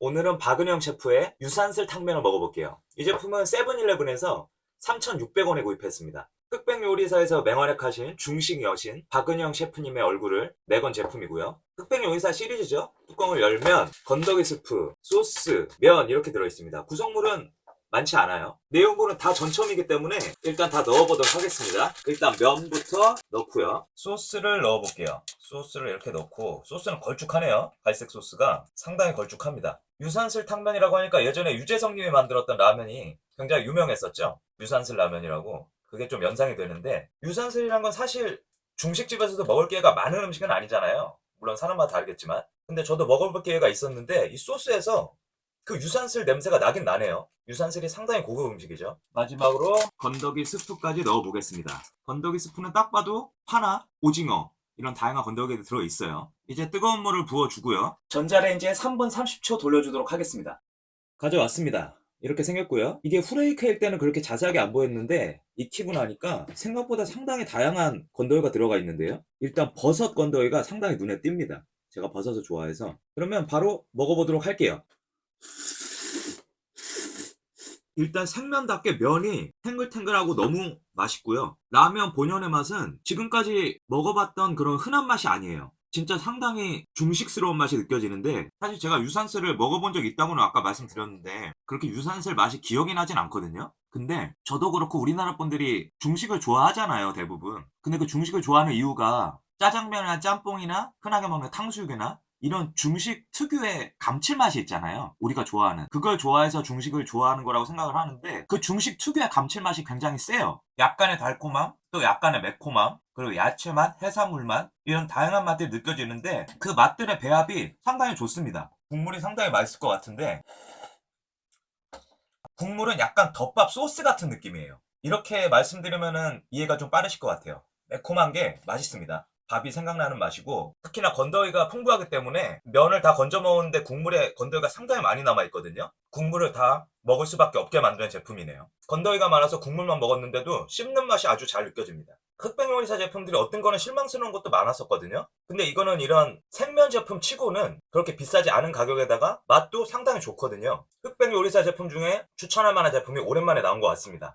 오늘은 박은영 셰프의 유산슬 탕면을 먹어볼게요. 이 제품은 세븐일레븐에서 3,600원에 구입했습니다. 흑백 요리사에서 맹활약하신 중식 여신 박은영 셰프님의 얼굴을 내건 제품이고요. 흑백 요리사 시리즈죠. 뚜껑을 열면 건더기 스프, 소스, 면 이렇게 들어있습니다. 구성물은 많지 않아요. 내용물은 다 전첨이기 때문에 일단 다 넣어보도록 하겠습니다. 일단 면부터 넣고요. 소스를 넣어볼게요. 소스를 이렇게 넣고 소스는 걸쭉하네요. 갈색 소스가 상당히 걸쭉합니다. 유산슬 탕면이라고 하니까 예전에 유재석님이 만들었던 라면이 굉장히 유명했었죠. 유산슬 라면이라고. 그게 좀 연상이 되는데 유산슬이란 건 사실 중식집에서도 먹을 기회가 많은 음식은 아니잖아요. 물론 사람마다 다르겠지만. 근데 저도 먹어볼 기회가 있었는데 이 소스에서 그 유산슬 냄새가 나긴 나네요. 유산슬이 상당히 고급 음식이죠. 마지막으로 건더기 스프까지 넣어보겠습니다. 건더기 스프는 딱 봐도 파나 오징어 이런 다양한 건더기가 들어있어요. 이제 뜨거운 물을 부어주고요. 전자레인지에 3분 30초 돌려주도록 하겠습니다. 가져왔습니다. 이렇게 생겼고요. 이게 후레이크일 때는 그렇게 자세하게 안 보였는데 익히고 나니까 생각보다 상당히 다양한 건더기가 들어가 있는데요. 일단 버섯 건더기가 상당히 눈에 띕니다. 제가 버섯을 좋아해서. 그러면 바로 먹어보도록 할게요. 일단 생면답게 면이 탱글탱글하고 너무 맛있고요. 라면 본연의 맛은 지금까지 먹어봤던 그런 흔한 맛이 아니에요. 진짜 상당히 중식스러운 맛이 느껴지는데 사실 제가 유산슬을 먹어본 적 있다고는 아까 말씀드렸는데 그렇게 유산슬 맛이 기억이 나진 않거든요. 근데 저도 그렇고 우리나라 분들이 중식을 좋아하잖아요 대부분. 근데 그 중식을 좋아하는 이유가 짜장면이나 짬뽕이나 흔하게 먹는 탕수육이나 이런 중식 특유의 감칠맛이 있잖아요. 우리가 좋아하는. 그걸 좋아해서 중식을 좋아하는 거라고 생각을 하는데 그 중식 특유의 감칠맛이 굉장히 세요. 약간의 달콤함, 또 약간의 매콤함, 그리고 야채 맛, 해산물 맛 이런 다양한 맛들이 느껴지는데 그 맛들의 배합이 상당히 좋습니다. 국물이 상당히 맛있을 것 같은데 국물은 약간 덮밥 소스 같은 느낌이에요. 이렇게 말씀드리면은 이해가 좀 빠르실 것 같아요. 매콤한 게 맛있습니다. 밥이 생각나는 맛이고 특히나 건더기가 풍부하기 때문에 면을 다 건져 먹었는데 국물에 건더기가 상당히 많이 남아 있거든요. 국물을 다 먹을 수밖에 없게 만드는 제품이네요. 건더기가 많아서 국물만 먹었는데도 씹는 맛이 아주 잘 느껴집니다. 흑백 요리사 제품들이 어떤 거는 실망스러운 것도 많았었거든요. 근데 이거는 이런 생면 제품 치고는 그렇게 비싸지 않은 가격에다가 맛도 상당히 좋거든요. 흑백 요리사 제품 중에 추천할 만한 제품이 오랜만에 나온 것 같습니다.